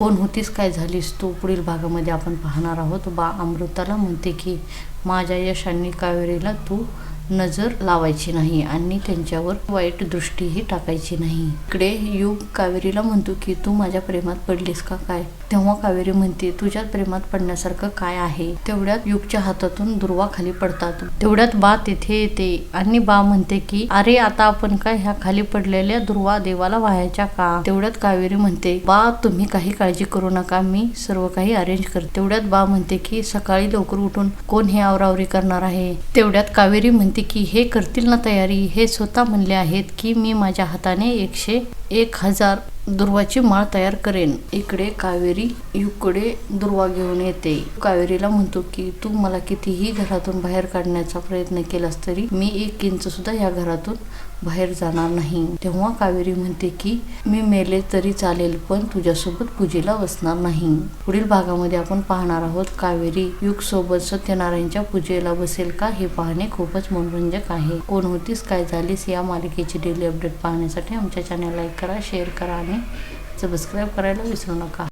कोण होतीस काय झालीस तू पुढील भागामध्ये आपण पाहणार आहोत. बा अमृताला म्हणते की माझ्या यशांनी कावेरीला तू नजर लावायची नाही आणि त्यांच्यावर वाईट दृष्टीही टाकायची नाही. इकडे युग कावेरीला म्हणतो की तू माझ्या प्रेमात पडलीस का काय? तेव्हा कावेरी म्हणते तुझ्या प्रेमात पडण्यासारखं काय आहे? तेवढ्यात युगच्या हातातून दुर्वा खाली पडतात. तेवढ्यात बा तिथे येते आणि बा म्हणते की अरे आता आपण काय ह्या खाली पडलेल्या दुर्वा देवाला व्हायच्या का? तेवढ्यात कावेरी म्हणते बा तुम्ही काही काळजी करू नका मी सर्व काही अरेंज करते तेवढ्यात बा म्हणते की सकाळी लवकर उठून कोण हे आवरावरी करणार आहे? तेवढ्यात कावेरी म्हणते की हे करतील ना तयारी हे स्वतः म्हणले आहेत की मी माझ्या हाताने एकशे एक हजार दुर्वाची माळ तयार करेन. इकडे कावेरी युकडे दुर्वा घेऊन येते. कावेरीला म्हणतो की तू मला कितीही घरातून बाहेर काढण्याचा प्रयत्न केलास तरी मी एक इंच सुद्धा या घरातून बाहेर जाणार नाही. तेव्हा कावेरी म्हणते की मी मेले तरी चालेल पण तुझ्यासोबत पूजेला बसणार नाही. पुढील भागामध्ये आपण पाहणार आहोत कावेरी युग सोबत सत्यनारायणच्या पूजेला बसेल का हे पाहणे खूपच मनोरंजक आहे. कोण होतीस काय झालीस या मालिकेची डेली अपडेट पाहण्यासाठी आमच्या चॅनलला लाईक करा शेअर करा आणि це без крепка районна висновка.